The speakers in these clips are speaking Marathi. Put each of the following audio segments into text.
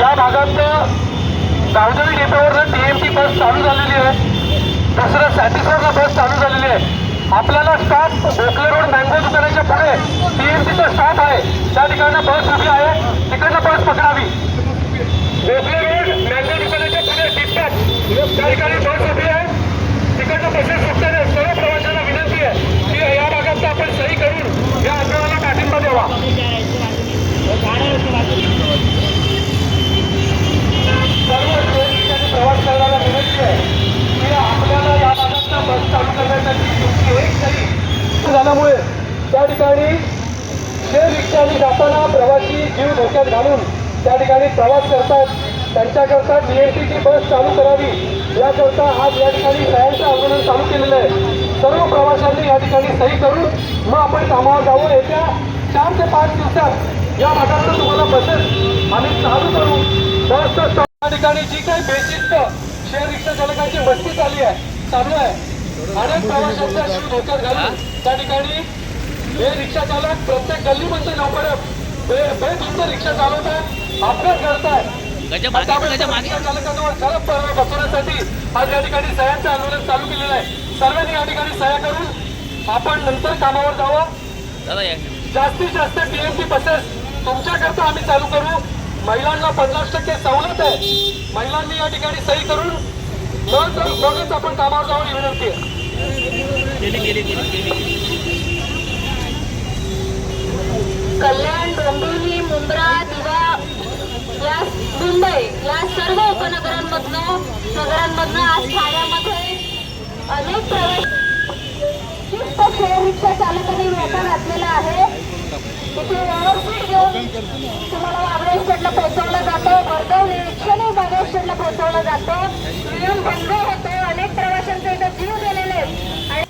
या भागात गावदेवी डेपोवरनं टी बस चालू झालेली आहे. दुसरं सॅटिसवरनं बस चालू झालेली आहे. आपल्याला स्टॉप गोखले रोड मँगो दुकानाच्या पुढे टीएमटीचा स्टॉप आहे. त्या ठिकाणी बस उभी आहे. तिकडनं बस पकडावी भोकले रोड मँगो दुकानाच्या पुढे टिकटॉप त्या ठिकाणी बस उभी आहे तिकडनं बसेस सुटतात आहेत. सर्व प्रवाशांना विनंती आहे की या भागात आपण सही करून या आंदोलनाला पाठिंबा द्यावा सर्व ट्रेनमध्ये प्रवास करणारा विनंती आहे की आपल्याला या भागातला बस चालू करण्यासाठी तुमची एक तरी त्या ठिकाणी शेअर रिक्षाने जाताना प्रवासी जीव धोक्यात घालून त्या ठिकाणी प्रवास करतात त्यांच्याकरता डीएमटीची बस चालू करावी याकरता आज या ठिकाणी सह्यांचं आंदोलन चालू केलेलं आहे. सर्व प्रवाशांनी या ठिकाणी सही करून मग आपण कामावर जाऊ येत्या चार ते पाच दिवसात या भागातून तुम्हाला बसेस आम्ही चालू करू. बस stop ठिकाणी जी काही बेशिस्त शेअर रिक्षा चालकांची वस्ती चालली आहे चालू आहे. अनेक प्रवाशांचा जीव धोक्यात घालून त्या ठिकाणी हे रिक्षा चालक प्रत्येक गल्लीमध्ये लवकर बे बेधुंद रिक्षा चालवतात अपघात रिक्षा चालकांवर कडक कारवाई बसवण्यासाठी आज या ठिकाणी सह्यांचं आंदोलन चालू केलेलं आहे. सर्वांनी या ठिकाणी सह्या करून आपण नंतर कामावर जावं. जास्तीत जास्त बसेस तुमच्याकरता आम्ही चालू करू. महिलांना पन्नास टक्के सवलत आहे. महिलांनी या ठिकाणी सही करून मगच आपण कामावर जावं विनंती कल्याण डोंबिवली मुंब्रा दिवा या मुंबई या सर्व उपनगरांमधनं नगरांमधनं आज ठाण्यामध्ये अनेक प्रवेश शिस्त शेअर रिक्षा चालकांनी वेटा घातलेला आहे. तुम्हाला वागळे स्टेटला पोहोचवलं जातं वर्धवली वागळे स्टेटला पोहोचवलं जातं नियम भंग होतो अनेक प्रवाशांचे इथं जीव गेलेले आणि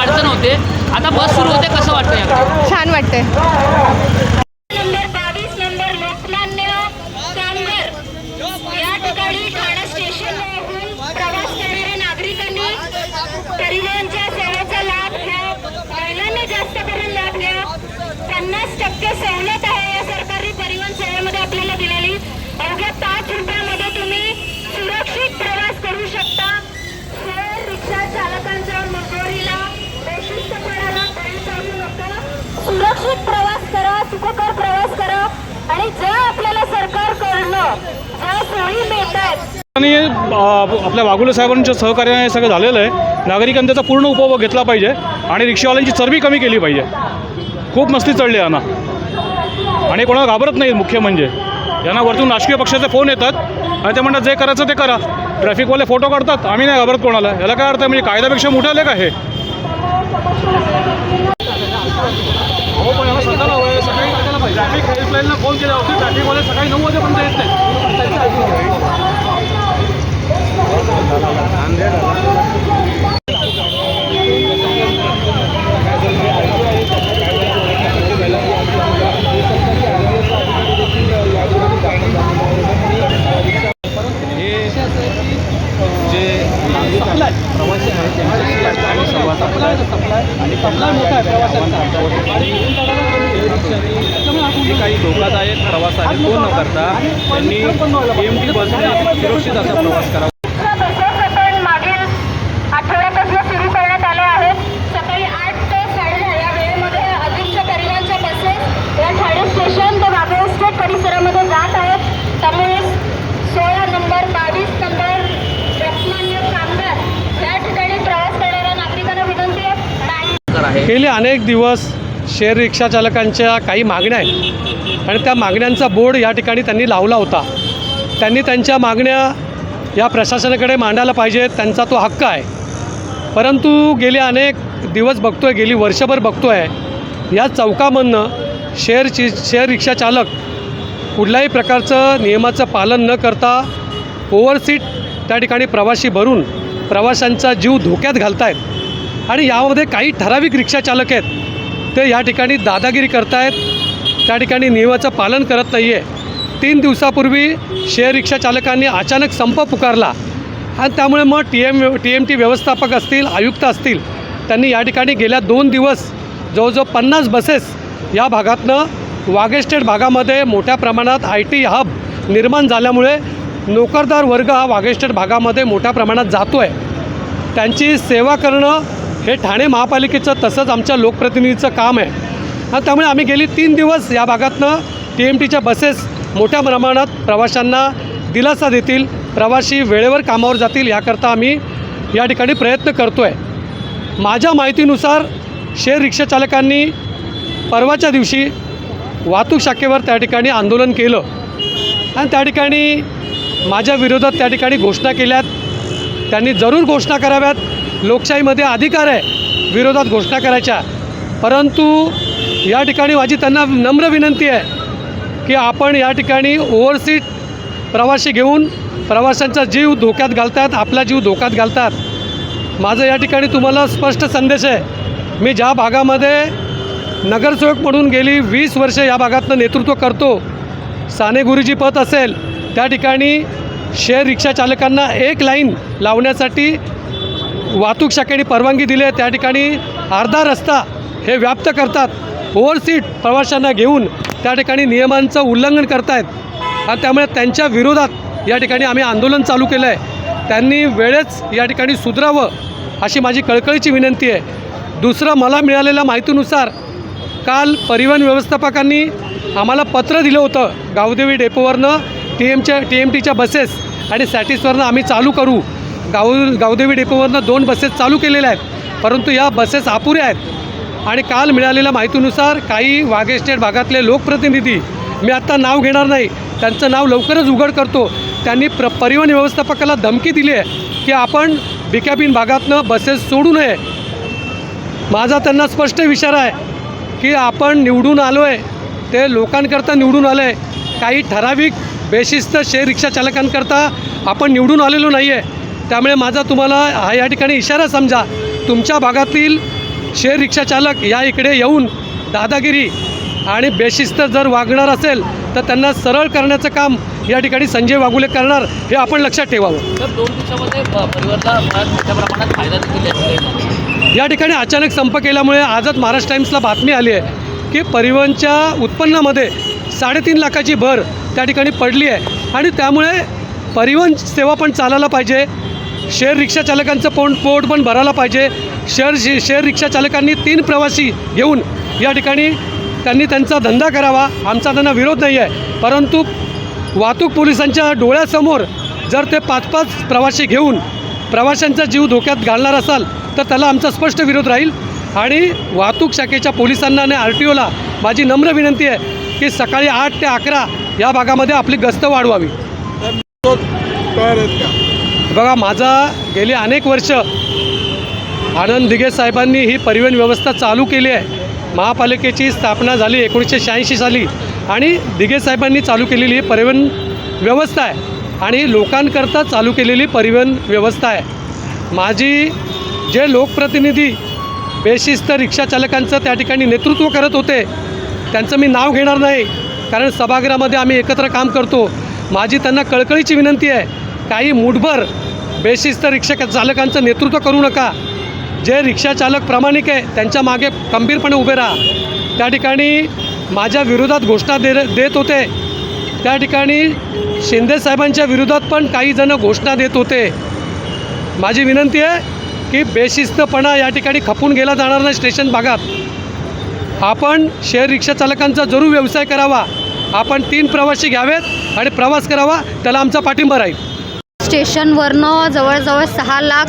अडचण होते. आता बस सुरू होते कसं वाटतं छान वाटतंय नंबर बावीस नंबर लोकमान्य चांदर या ठिकाणी ठाणा स्टेशनहून प्रवास करणाऱ्या नागरिकांनी परिवहनच्या सेवेचा लाभ घ्या महिलांनी जास्त करून लाभ घ्या पन्नास टक्के सवलत आहे या सरकारी परिवहन सेवेमध्ये आपल्याला दिलेली. अवघ्या पाच रुपयामध्ये तुम्ही सुरक्षित प्रवास करू शकता. रिक्षा चालकांच्या मजुरीला नका. सुरक्षित प्रवास करा सुखकर प्रवास करा. आणि ज्या आपल्याला सरकारकडनं ज्या सोयी मिळतात. आणि आपल्या वाघुले साहेबांच्या सहकार्याने हे सगळं झालेलं आहे. नागरिकांनी त्याचा पूर्ण उपभोग घेतला पाहिजे आणि रिक्षावाल्यांची चरबी कमी केली पाहिजे. खूप मस्ती चढली यांना. आणि कोणाला घाबरत नाही मुख्य म्हणजे. यांना वरतून राजकीय पक्षाचे फोन येतात आणि ते म्हणतात जे करायचं ते करा. ट्रॅफिकवाले फोटो काढतात आम्ही नाही घाबरत कोणाला. याला काय अर्थ म्हणजे कायद्यापेक्षा मोठं आलं का हे? हो पण याला हवं आहे सकाळी ट्रॅफिक हेल्पलाईनला फोन केला होता. ट्रॅफिकवाले सकाळी नऊ वाजेपर्यंत येत नाही जे नागरिक आहेत त्यांच्याशी संवाद साधला. आणि जे काही धोकादायक प्रवास आहे तो न करता त्यांनी एम टी बसने सुरक्षित असा प्रवास करावा दुसऱ्या बसेस आपण मागील आठवड्यापासून सुरू करण्यात आल्या आहेत सकाळी आठ ते साडेदहा या वेळेमध्ये अधिकच्या परिवहनच्या बसेस या ठाणे स्टेशन ते वाघोळ स्टेट परिसरामध्ये जात आहेत त्यामुळे सोळा नंबर बावीस नंबर लोकमान्य कामगार या ठिकाणी प्रवास करणाऱ्या नागरिकांना विनंती आहे आणि तर आहे गेले अनेक दिवस शेअर रिक्षाचालकांच्या काही मागण्या आहेत. आणि त्या मागण्यांचा बोर्ड या ठिकाणी त्यांनी लावला होता. त्यांनी त्यांच्या मागण्या या प्रशासनाकडे मांडायला पाहिजेत त्यांचा तो हक्क आहे. परंतु गेले अनेक दिवस बघतो आहे गेली वर्षभर बघतो आहे या चौकामधनं शेअरची शेअर रिक्षाचालक कुठल्याही प्रकारचं नियमाचं पालन न करता ओव्हरसीट त्या ठिकाणी प्रवासी भरून प्रवाशांचा जीव धोक्यात घालत आहेत आणि यामध्ये काही ठराविक रिक्षा चालक आहेत. ते या ठिकाणी दादागिरी करतायत. त्या ठिकाणी नियमाचं पालन करत नाही आहे तीन दिवसापूर्वी शेअर रिक्षा चालकांनी अचानक संप पुकारला. आणि त्यामुळे मग T M T M T व्यवस्थापक असतील आयुक्त असतील त्यांनी या ठिकाणी गेल्या दोन दिवस जवळजवळ पन्नास बसेस या भागातनं वागेस्टेड भागामध्ये मोठ्या प्रमाणात आय टी हब निर्माण झाल्यामुळे नोकरदार वर्ग हा वागेस्टेड भागामध्ये मोठ्या प्रमाणात जातो आहे त्यांची सेवा करणं हे ठाणे महापालिकेचं तसंच आमच्या लोकप्रतिनिधीचं काम आहे. त्यामुळे आम्ही गेली तीन दिवस या भागातनं टी एम टीच्या बसेस मोठ्या प्रमाणात प्रवाशांना दिलासा देतील प्रवासी वेळेवर कामावर जातील याकरता आम्ही या ठिकाणी प्रयत्न करतो आहे माझ्या माहितीनुसार शेअर रिक्षाचालकांनी परवाच्या दिवशी वाहतूक शाखेवर त्या ठिकाणी आंदोलन केलं. आणि त्या ठिकाणी माझ्या विरोधात त्या ठिकाणी घोषणा केल्यात. त्यांनी जरूर घोषणा कराव्यात. लोकशाहीमध्ये अधिकार आहे विरोधात घोषणा करायच्या. परंतु या ठिकाणी माझी त्यांना नम्र विनंती आहे की आपण या ठिकाणी ओव्हरसीट प्रवासी घेऊन प्रवाशांचा जीव धोक्यात घालतात आपला जीव धोक्यात घालतात. माझं या ठिकाणी तुम्हाला स्पष्ट संदेश आहे. मी ज्या भागामध्ये नगरसेवक म्हणून गेली वीस वर्ष या भागातनं नेतृत्व करतो साने गुरुजी पथ असेल त्या ठिकाणी शेअर रिक्षा चालकांना एक लाईन लावण्यासाठी वाहतूक शाखेने परवानगी दिली आहे. त्या ठिकाणी अर्धा रस्ता हे व्याप्त करतात. ओव्हरसीट प्रवाशांना घेऊन त्या ठिकाणी नियमांचं उल्लंघन करतायत. आणि त्यामुळे त्यांच्या विरोधात या ठिकाणी आम्ही आंदोलन चालू केलं आहे त्यांनी वेळेच या ठिकाणी सुधरावं अशी माझी कळकळीची विनंती आहे. दुसरं मला मिळालेल्या माहितीनुसार काल परिवहन व्यवस्थापकांनी आम्हाला पत्र दिलं होतं गावदेवी डेपोवरनं टी एमच्या टी एम टीच्या बसेस आणि सॅटिसवरनं आम्ही चालू करू. गाव गावदेवी डेपोवरनं दोन बसेस चालू केलेल्या आहेत. परंतु या बसेस अपुऱ्या आहेत. आणि काल मिळालेल्या माहितीनुसार काही वाघेस्टेट भागातले लोकप्रतिनिधी मी आत्ता नाव घेणार नाही त्यांचं नाव लवकरच उघड करतो. त्यांनी प्र परिवहन व्यवस्थापकाला धमकी दिली आहे की आपण बिकॅबिन भागातनं बसेस सोडू नये. माझा त्यांना स्पष्ट विचार आहे की आपण निवडून आलो आहे ते लोकांकरता निवडून आलं आहे काही ठराविक बेशिस्त शेअर रिक्षा चालकांकरता आपण निवडून आलेलो नाही आहे त्यामुळे माझा तुम्हाला हा या ठिकाणी इशारा समजा. तुमच्या भागातील शेअर रिक्षा चालक या इकडे येऊन दादागिरी आणि बेशिस्त जर वागणार असेल तर त्यांना सरळ करण्याचं काम या ठिकाणी संजय वाघुले करणार हे आपण लक्षात ठेवावं. तर दोन दिवसामध्ये परिवाराला मोठ्या प्रमाणात फायदा या ठिकाणी अचानक संप केल्यामुळे आजच महाराष्ट्र टाइम्सला बातमी आली आहे की परिवहनच्या उत्पन्नामध्ये साडेतीन लाखाची भर त्या ठिकाणी पडली आहे. आणि त्यामुळे परिवहन सेवा पण चालायला पाहिजे. शेअर रिक्षा चालकांचं पोट पोट पण भरायला पाहिजे. शेअर शे शेअर रिक्षा चालकांनी तीन प्रवासी घेऊन या ठिकाणी त्यांनी त्यांचा धंदा करावा. आमचा त्यांना विरोध नाही आहे परंतु वाहतूक पोलिसांच्या डोळ्यासमोर जर ते पाच पाच प्रवासी घेऊन प्रवाशांचा जीव धोक्यात घालणार असाल तर त्याला आमचा स्पष्ट विरोध राहील. आणि वाहतूक शाखेच्या पोलिसांना आणि आर टी ओला माझी नम्र विनंती आहे की सकाळी आठ ते अकरा या भागामध्ये आपली गस्त वाढवावी. बघा माझा गेली अनेक वर्ष आनंद दिघे साहेबांनी ही परिवहन व्यवस्था चालू केली आहे. महापालिकेची स्थापना झाली एकोणीसशे शहाऐंशी साली आणि दिघे साहेबांनी चालू केलेली ही परिवहन व्यवस्था आहे आणि लोकांकरता चालू केलेली परिवहन व्यवस्था आहे. माझी जे लोकप्रतिनिधी बेशिस्त रिक्षाचालकांचं त्या ठिकाणी नेतृत्व करत होते त्यांचं मी नाव घेणार नाही कारण सभागृहामध्ये आम्ही एकत्र काम करतो. माझी त्यांना कळकळीची विनंती आहे काही मुठभर बेशिस्त रिक्षा चालकांचं नेतृत्व करू नका. जे रिक्षाचालक प्रामाणिक आहे त्यांच्या मागे खंबीरपणे उभे राहा. त्या ठिकाणी माझ्या विरोधात घोषणा दे देत होते. त्या ठिकाणी शिंदे साहेबांच्या विरोधात पण काही जण घोषणा देत होते. माझी विनंती आहे की बेशिस्तपणा या ठिकाणी खपून गेला जाणार नाही स्टेशन भागात. आपण शेअर रिक्षा चालकांचा जरूर व्यवसाय करावा. आपण तीन प्रवासी घ्यावेत आणि प्रवास करावा त्याला आमचा पाठिंबा राहील. स्टेशनवरनं जवळजवळ सहा लाख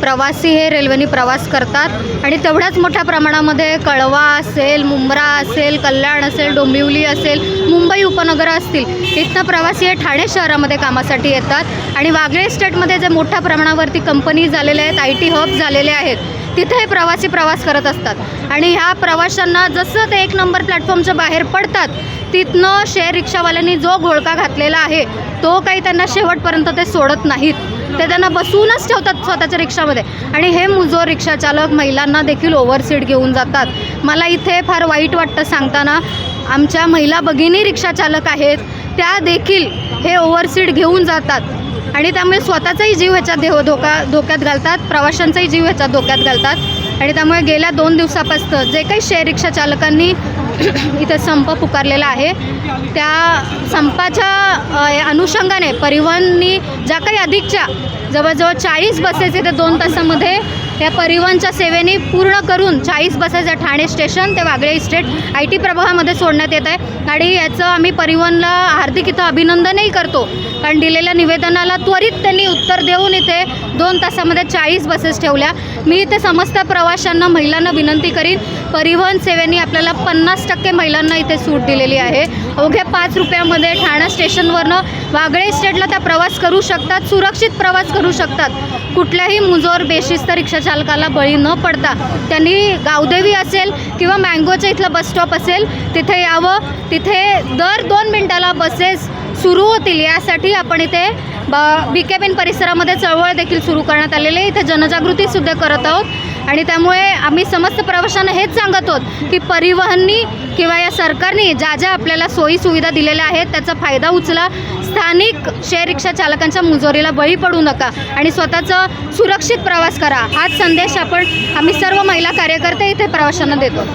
प्रवासी हे रेल्वेने प्रवास करतात. आणि तेवढ्याच मोठ्या प्रमाणामध्ये कळवा असेल मुंब्रा असेल कल्याण असेल डोंबिवली असेल मुंबई उपनगरं असतील इथनं प्रवासी हे ठाणे शहरामध्ये कामासाठी येतात. आणि वागळे स्टेटमध्ये जे मोठ्या प्रमाणावरती कंपनी झालेल्या आहेत आय टी हब झालेले आहेत तिथे हे प्रवासी प्रवास करत असतात. आणि ह्या प्रवाशांना जसं ते एक नंबर प्लॅटफॉर्मच्या बाहेर पडतात तिथनं शेअर रिक्षावाल्यांनी जो घोळका घातलेला आहे तो काही त्यांना शेवटपर्यंत ते सोडत नाहीत. ते त्यांना बसूनच ठेवतात स्वतःच्या रिक्षामध्ये. आणि हे मुजोर रिक्षाचालक महिलांना देखील ओव्हरसीट घेऊन जातात. मला इथे फार वाईट वाटतं सांगताना आमच्या महिला भगिनी रिक्षाचालक आहेत त्या देखील हे ओव्हरसीड घेऊन जातात. आणि त्यामुळे स्वतःचाही जीव ह्याच्यात देव धोका धोक्यात घालतात प्रवाशांचाही जीव ह्याच्यात धोक्यात घालतात. आणि त्यामुळे गेल्या दोन दिवसापासून जे काही शेअर रिक्षा चालकांनी इथं संप पुकारलेला आहे. त्या संपाच्या अनुषंगाने परिवहननी ज्या काही अधिकच्या जवळजवळ चाळीस बसेस इथे दोन तासामध्ये या परिवहनच्या सेवेने पूर्ण करून चाळीस बसेस या ठाणे स्टेशन ते वागळे इस्टेट आय टी प्रभागामध्ये सोडण्यात येत आहे. आणि याचं आम्ही परिवहनला हार्दिक इथं अभिनंदनही करतो. कारण दिलेल्या निवेदनाला त्वरित त्यांनी उत्तर देऊन इथे दोन तासामध्ये चाळीस बसेस ठेवल्या. मी इथे समस्त प्रवाशांना महिलांना विनंती करीन परिवहन सेवेने आपल्याला पन्नास टक्के महिलांना इथे सूट दिलेली आहे. अवघ्या पाच रुपयामध्ये ठाणा स्टेशनवरनं वागळे इस्टेटला त्या प्रवास करू शकतात सुरक्षित प्रवास करू शकतात. कुठल्याही मुजोर बेशिस्त रिक्षा चालकाला बळी न पडता त्यांनी गावदेवी असेल किंवा मँगोच्या इथलं बसस्टॉप असेल तिथे यावं. तिथे दर दोन मिनटाला बसेस सुरू होतील. यासाठी आपण इथे ब बी के परिसरामध्ये चळवळ देखील सुरू करण्यात आलेली आहे. इथे जनजागृतीसुद्धा करत आहोत. आणि त्यामुळे आम्ही समस्त प्रवाशांना हेच सांगत आहोत की परिवहननी किंवा या सरकारने ज्या ज्या आपल्याला सोयी सुविधा दिलेल्या आहेत त्याचा फायदा उचला. स्थानिक शेअर रिक्षा चालकांच्या मुजोरीला बळी पडू नका आणि स्वतःचं सुरक्षित प्रवास करा. हाच संदेश आपण आम्ही सर्व महिला कार्यकर्ते इथे प्रवाशांना देतो.